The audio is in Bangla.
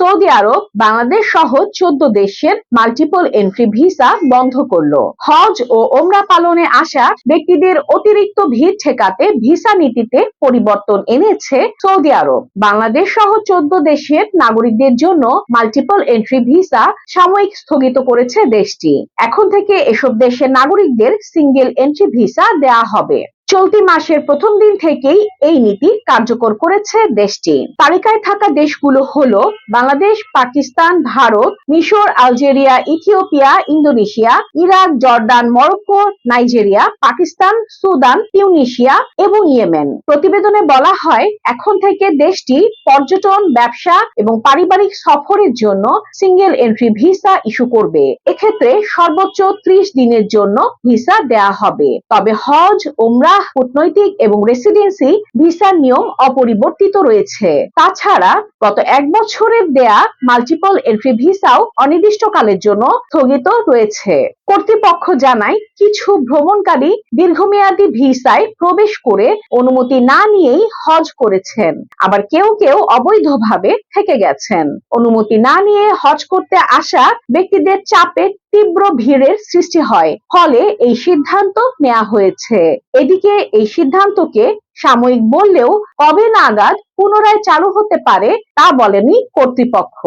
সৌদি আরব বাংলাদেশ সহ চোদ্দ দেশের মাল্টিপল এন্ট্রি ভিসা বন্ধ করল। হজ ও ওমরা পালনে আসা ব্যক্তিদের অতিরিক্ত ভিড় ঠেকাতে ভিসা নীতিতে পরিবর্তন এনেছে সৌদি আরব। বাংলাদেশ সহ চোদ্দ দেশের নাগরিকদের জন্য মাল্টিপল এন্ট্রি ভিসা সাময়িক স্থগিত করেছে দেশটি। এখন থেকে এসব দেশের নাগরিকদের সিঙ্গেল এন্ট্রি ভিসা দেয়া হবে। চলতি মাসের প্রথম দিন থেকেই এই নীতি কার্যকর করেছে দেশটি। তালিকায় থাকা দেশগুলো হলো বাংলাদেশ, পাকিস্তান, ভারত, মিশর, Algeria, Ethiopia, Indonesia, Iraq Jordan Morocco, Nigeria, Pakistan, Sudan, Tunisia এবং ইয়েমেন। প্রতিবেদনে বলা হয়, এখন থেকে দেশটি পর্যটন, ব্যবসা এবং পারিবারিক সফরের জন্য সিঙ্গেল এন্ট্রি ভিসা ইস্যু করবে। এক্ষেত্রে সর্বোচ্চ ত্রিশ দিনের জন্য ভিসা দেয়া হবে। তবে হজ ওমরাহ কূটনৈতিক এবং রেসিডেন্সি ভিসার নিয়ম অপরিবর্তিত রয়েছে। তাছাড়া গত এক বছরের দেয়া মাল্টিপল এন্ট্রি ভিসাও অনির্দিষ্টকালের জন্য স্থগিত রয়েছে। কর্তৃপক্ষ জানায়, কিছু ভ্রমণকারী দীর্ঘমেয়াদী ভিসায় প্রবেশ করে অনুমতি না নিয়েই হজ করেছেন। আবার কেউ কেউ অবৈধভাবে থেকে গেছেন। অনুমতি না নিয়ে হজ করতে আসা ব্যক্তিদের চাপে তীব্র ভিড়ের সৃষ্টি হয়। ফলে এই সিদ্ধান্ত নেওয়া হয়েছে। এদিকে এই সিদ্ধান্তকে সাময়িক বললেও কবে নাগাদ পুনরায় চালু হতে পারে তা বলেনি কর্তৃপক্ষ।